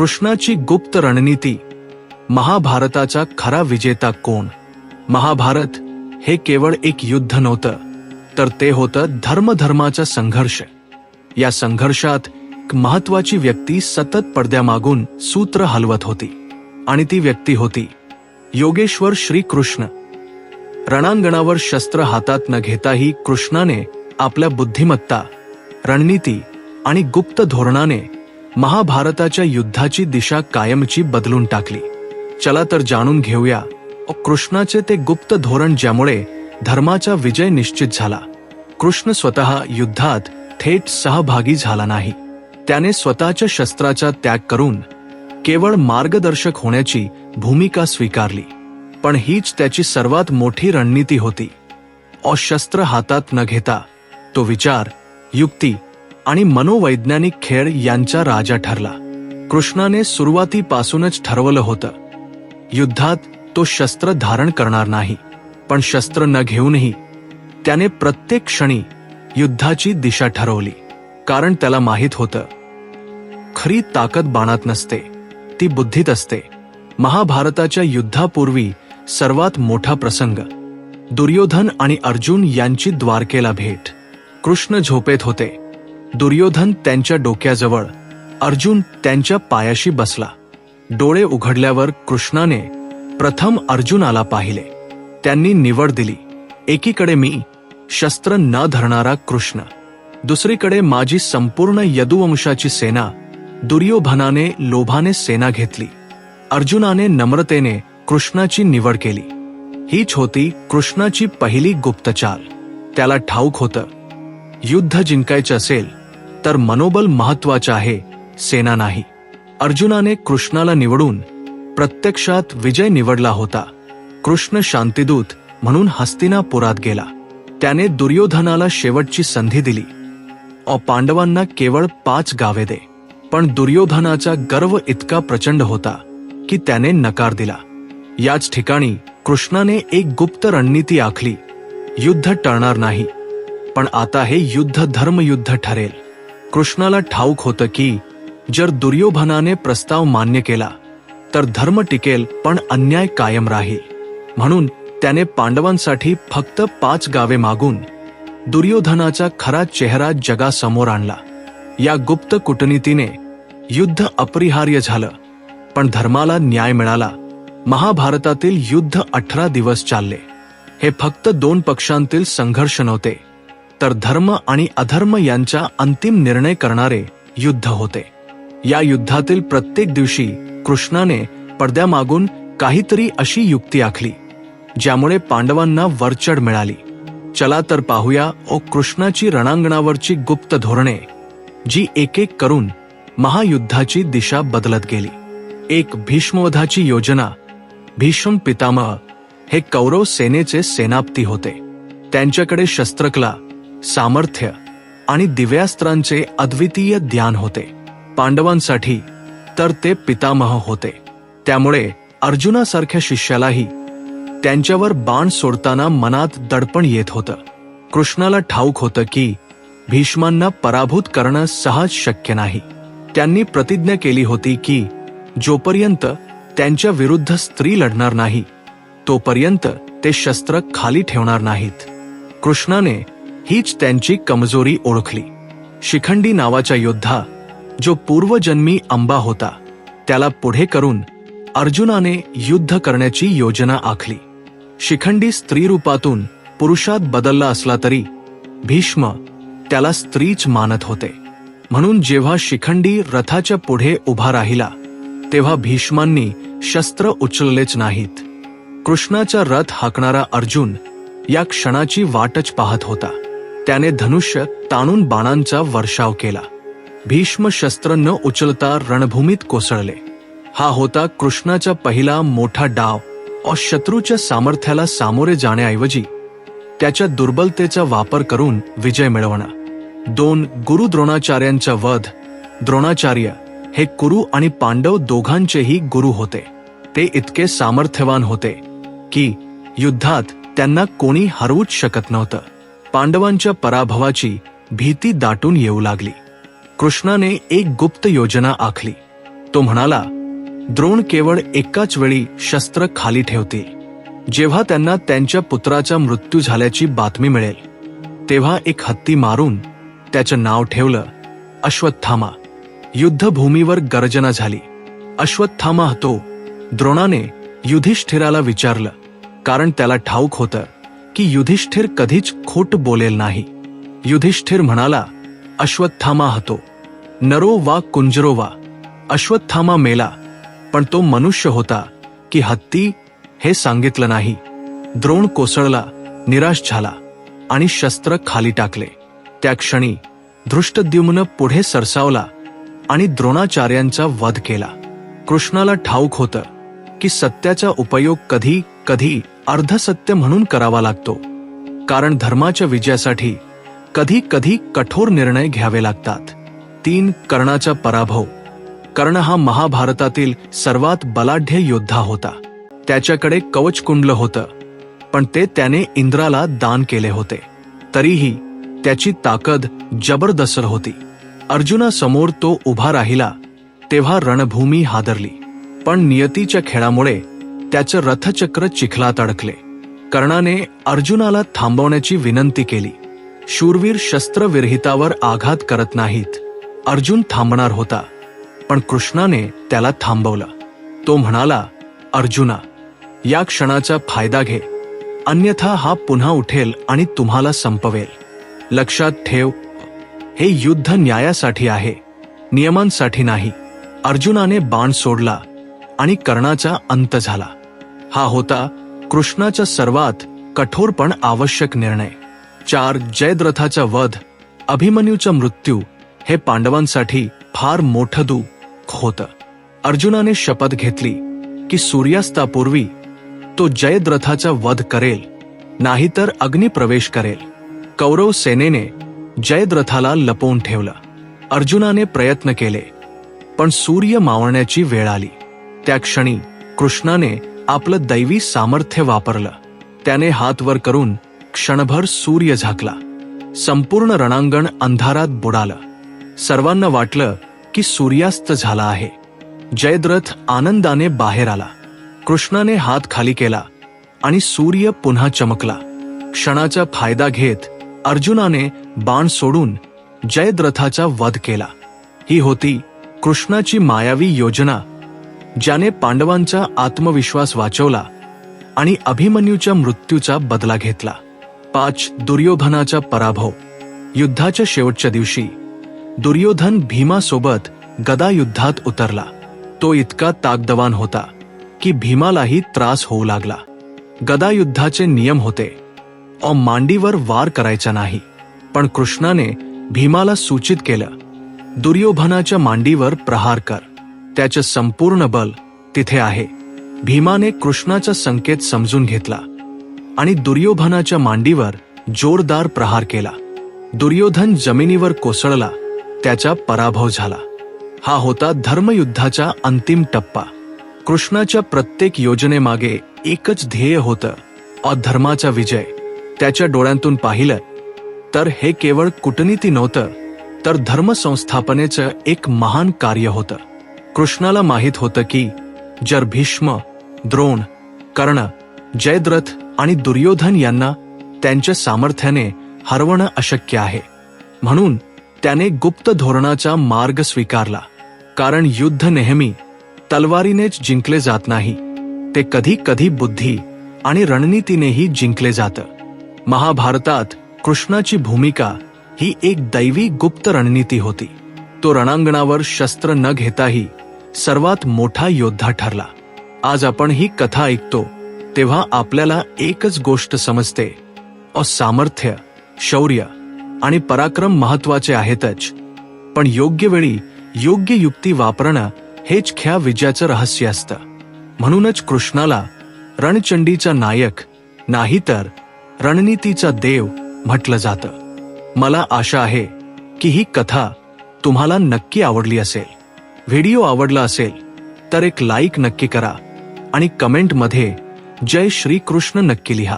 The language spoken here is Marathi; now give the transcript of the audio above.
कृष्णाची गुप्त रणनीती महाभारताचा खरा विजेता कोण? महाभारत हे केवळ एक युद्ध नव्हतं तर ते होतं धर्मधर्माचा संघर्ष. या संघर्षात महत्वाची व्यक्ती सतत पडद्यामागून सूत्र हलवत होती आणि ती व्यक्ती होती योगेश्वर श्रीकृष्ण. रणांगणावर शस्त्र हातात न घेताही कृष्णाने आपल्या बुद्धिमत्ता रणनीती आणि गुप्त धोरणाने महाभारताच्या युद्धाची दिशा कायमची बदलून टाकली. चला तर जाणून घेऊया कृष्णाचे ते गुप्त धोरण ज्यामुळे धर्माचा विजय निश्चित झाला. कृष्ण स्वतः युद्धात थेट सहभागी झाला नाही. त्याने स्वतःच्या शस्त्राचा त्याग करून केवळ मार्गदर्शक होण्याची भूमिका स्वीकारली. पण हीच त्याची सर्वात मोठी रणनीती होती. अशस्त्र हातात न घेता तो विचार युक्ती आणि मनोवैज्ञानिक खेळ यांचा राजा ठरला. कृष्णाने सुरुवातीपासूनच ठरवलं होतं. युद्धात तो शस्त्र धारण करणार नाही पण शस्त्र न घेऊनही त्याने प्रत्येक क्षणी युद्धाची दिशा ठरवली कारण त्याला माहीत होतं. खरी ताकद बाणात नसते ती बुद्धीत असते. महाभारताच्या युद्धापूर्वी सर्वात मोठा प्रसंग दुर्योधन आणि अर्जुन यांची द्वारकेला भेट. कृष्ण झोपेत होते दुर्योधन त्यांच्या डोक्याजवळ अर्जुन त्यांच्या पायाशी बसला. डोळे उघडल्यावर कृष्णाने प्रथम अर्जुनाला पाहिले. त्यांनी निवड दिली. एकीकडे मी शस्त्र न धरणारा कृष्ण. दुसरीकडे माझी संपूर्ण यदुवंशाची सेना दुर्योधनाने लोभाने सेना घेतली. अर्जुनाने नम्रतेने कृष्णाची निवड केली. हीच होती कृष्णाची पहिली गुप्तचाल त्याला ठाऊक होतं युद्ध जिंकायचं असेल तर मनोबल महत्वाचं आहे. सेना नाही. अर्जुनाने कृष्णाला निवडून प्रत्यक्षात विजय निवडला होता. कृष्ण शांतिदूत म्हणून हस्तिनापुरात गेला. त्याने दुर्योधनाला शेवटची संधी दिली. अ पांडवांना केवळ पाच गावे दे. पण दुर्योधनाचा गर्व इतका प्रचंड होता की त्याने नकार दिला. याच ठिकाणी कृष्णाने एक गुप्त रणनीती आखली. युद्ध टळणार नाही. पण आता हे युद्ध धर्मयुद्ध ठरेल. कृष्णाला ठाऊक होतं की जर दुर्योधनाने प्रस्ताव मान्य केला तर धर्म टिकेल पण अन्याय कायम राहील. म्हणून त्याने पांडवांसाठी फक्त पाच गावे मागून दुर्योधनाचा खरा चेहरा जगासमोर आणला. या गुप्त कूटनीतीने युद्ध अपरिहार्य झालं पण धर्माला न्याय मिळाला. महाभारतातील युद्ध अठरा दिवस चालले. हे फक्त दोन पक्षांतील संघर्ष नव्हते. तर धर्म आणि अधर्म यांचा अंतिम निर्णय करणारे युद्ध होते. या युद्धातील प्रत्येक दिवशी कृष्णाने पडद्यामागून काहीतरी अशी युक्ती आखली ज्यामुळे पांडवांना वरचढ मिळाली. चला तर पाहूया ओ कृष्णाची रणांगणावरची गुप्त धोरणे जी एक एक करून महायुद्धाची दिशा बदलत गेली. एक भीष्मवधाची योजना भीष्म पितामह हे कौरव सेनेचे सेनापती होते. त्यांच्याकडे शस्त्रकला सामर्थ्य आणि दिव्यास्त्रांचे अद्वितीय ध्यान होते. पांडवांसाठी तर ते पितामह होते. त्यामुळे अर्जुनासारख्या शिष्यालाही त्यांच्यावर बाण सोडताना मनात दडपण येत होतं. कृष्णाला ठाऊक होतं की भीष्मांना पराभूत करणं सहज शक्य नाही. त्यांनी प्रतिज्ञा केली होती की जोपर्यंत त्यांच्या विरुद्ध स्त्री लढणार नाही तोपर्यंत ते शस्त्र खाली ठेवणार नाहीत. कृष्णाने हीच त्यांची कमजोरी ओळखली. शिखंडी नावाचा योद्धा जो पूर्वजन्मी अंबा होता त्याला पुढे करून अर्जुनाने युद्ध करण्याची योजना आखली. शिखंडी स्त्री रूपातून पुरुषात बदलला असला तरी भीष्म त्याला स्त्रीच मानत होते. म्हणून जेव्हा शिखंडी रथाच्या पुढे उभा राहिला तेव्हा भीष्मांनी शस्त्र उचललेच नाहीत. कृष्णाचा रथ हाकणारा अर्जुन या क्षणाची वाटच पाहत होता. त्याने धनुष्य ताणून बाणांचा वर्षाव केला. भीष्म शस्त्र न उचलता रणभूमीत कोसळले. हा होता कृष्णाचा पहिला मोठा डाव और शत्रूच्या सामर्थ्याला सामोरे जाण्याऐवजी त्याच्या दुर्बलतेचा वापर करून विजय मिळवणं. दोन गुरु द्रोणाचार्यांचा वध द्रोणाचार्य हे कुरु आणि पांडव दोघांचेही गुरु होते. ते इतके सामर्थ्यवान होते की युद्धात त्यांना कोणी हरवूच शकत नव्हतं. पांडवांच्या पराभवाची भीती दाटून येऊ लागली. कृष्णाने एक गुप्त योजना आखली. तो म्हणाला द्रोण केवळ एकाच वेळी शस्त्र खाली ठेवतील जेव्हा त्यांना त्यांच्या पुत्राचा मृत्यू झाल्याची बातमी मिळेल तेव्हा एक हत्ती मारून त्याचं नाव ठेवलं अश्वत्थामा. युद्धभूमीवर गर्जना झाली. अश्वत्थामा तो द्रोणाने युधिष्ठिराला विचारलं कारण त्याला ठाऊक होतं. की युधिष्ठिर कधीच खोट बोलेल नाही. युधिष्ठिर म्हणाला अश्वत्थामा हतो. नरो वा कुंजरो वा. अश्वत्थामा मेला. पण तो मनुष्य होता की हत्ती हे सांगितलं नाही. द्रोण कोसळला निराश झाला आणि शस्त्र खाली टाकले. त्या क्षणी धृष्टद्युम्न पुढे सरसावला आणि द्रोणाचार्यांचा वध केला. कृष्णाला ठाऊक होतं की सत्याचा उपयोग कधी कधी अर्धसत्य म्हणून करावा लागतो कारण धर्माच्या विजयासाठी कधी कधी कठोर निर्णय घ्यावे लागतात. तीन कर्णाचा पराभव. कर्ण हा महाभारतातील सर्वात बलाढ्य योद्धा होता. त्याच्याकडे कवचकुंडल होतं पण ते त्याने इंद्राला दान केले होते. तरीही त्याची ताकद जबरदस्त होती. अर्जुनासमोर तो उभा राहिला तेव्हा रणभूमी हादरली. पण नियतीच्या खेळामुळे त्याचं रथचक्र चिखलात अडकले. कर्णाने अर्जुनाला थांबवण्याची विनंती केली. शूरवीर शस्त्रविरहितावर आघात करत नाहीत. अर्जुन थांबणार होता. पण कृष्णाने त्याला थांबवलं. तो म्हणाला अर्जुना या क्षणाचा फायदा घे. अन्यथा हा पुन्हा उठेल आणि तुम्हाला संपवेल. लक्षात ठेव हे युद्ध न्यायासाठी आहे. नियमांसाठी नाही. अर्जुनाने बाण सोडला आणि कर्णाचा अंत झाला. हा होता कृष्णाचा सर्वात कठोर पण आवश्यक निर्णय. चार जयद्रथाचा वध अभिमन्यूचा मृत्यू हे पांडवांसाठी फार मोठं दुःख होतं. अर्जुनाने शपथ घेतली की सूर्यास्तापूर्वी तो जयद्रथाचा वध करेल नाहीतर अग्निप्रवेश करेल. कौरव सेनेने जयद्रथाला लपवून ठेवलं. अर्जुनाने प्रयत्न केले पण सूर्य मावळण्याची वेळ आली. त्या क्षणी कृष्णाने आपलं दैवी सामर्थ्य वापरलं. त्याने हात वर करून क्षणभर सूर्य झाकला. संपूर्ण रणांगण अंधारात बुडालं. सर्वांना वाटलं की सूर्यास्त झाला आहे. जयद्रथ आनंदाने बाहेर आला. कृष्णाने हात खाली केला आणि सूर्य पुन्हा चमकला. क्षणाचा फायदा घेत अर्जुनाने बाण सोडून जयद्रथाचा वध केला. ही होती कृष्णाची मायावी योजना ज्याने पांडवांचा आत्मविश्वास वाचवला आणि अभिमन्यूच्या मृत्यूचा बदला घेतला. पाच दुर्योधनाचा पराभव. युद्धाच्या शेवटच्या दिवशी दुर्योधन भीमासोबत गदा युद्धात उतरला. तो इतका ताकदवान होता की भीमालाही त्रास होऊ लागला. गदा युद्धाचे नियम होते ओ मांडीवर वार करायचा नाही. पण कृष्णाने भीमाला सूचित केलं दुर्योधनाच्या मांडीवर प्रहार कर. त्याचे संपूर्ण बल तिथे आहे. भीमाने कृष्णाचा संकेत समजून घेतला आणि दुर्योधनाच्या मांडीवर जोरदार प्रहार केला. दुर्योधन जमिनीवर कोसळला त्याचा पराभव झाला. हा होता धर्मयुद्धाचा अंतिम टप्पा. कृष्णाच्या प्रत्येक योजनेमागे एकच ध्येय होतं अधर्माचा विजय. त्याच्या डोळ्यांतून पाहिलं तर हे केवळ कूटनीती नव्हतं तर धर्मसंस्थापनेचं एक महान कार्य होतं. कृष्णाला माहीत होतं की जर भीष्म द्रोण कर्ण जयद्रथ आणि दुर्योधन यांना त्यांच्या सामर्थ्याने हरवणं अशक्य आहे म्हणून त्याने गुप्त धोरणाचा मार्ग स्वीकारला कारण युद्ध नेहमी तलवारीनेच जिंकले जात नाही ते कधी कधी बुद्धी आणि रणनीतीनेही जिंकले जातं. महाभारतात कृष्णाची भूमिका ही एक दैवी गुप्त रणनीती होती. तो रणांगणावर शस्त्र न घेताही सर्वात मोठा योद्धा ठरला. आज आपण ही कथा ऐकतो तेव्हा आपल्याला एकच गोष्ट समजते. अ सामर्थ्य शौर्य आणि पराक्रम महत्त्वाचे आहेतच. पण योग्य वेळी योग्य युक्ती वापरणं हेच ख्या विजयाचं रहस्य असतं. म्हणूनच कृष्णाला रणचंडीचा नायक नाही तर रणनीतीचा देव म्हटलं जातं. मला आशा आहे की ही कथा तुम्हाला नक्की आवडली असेल. व्हिडिओ आवडला असेल तर एक लाईक नक्की करा आणि कमेंटमध्ये जय श्रीकृष्ण नक्की लिहा.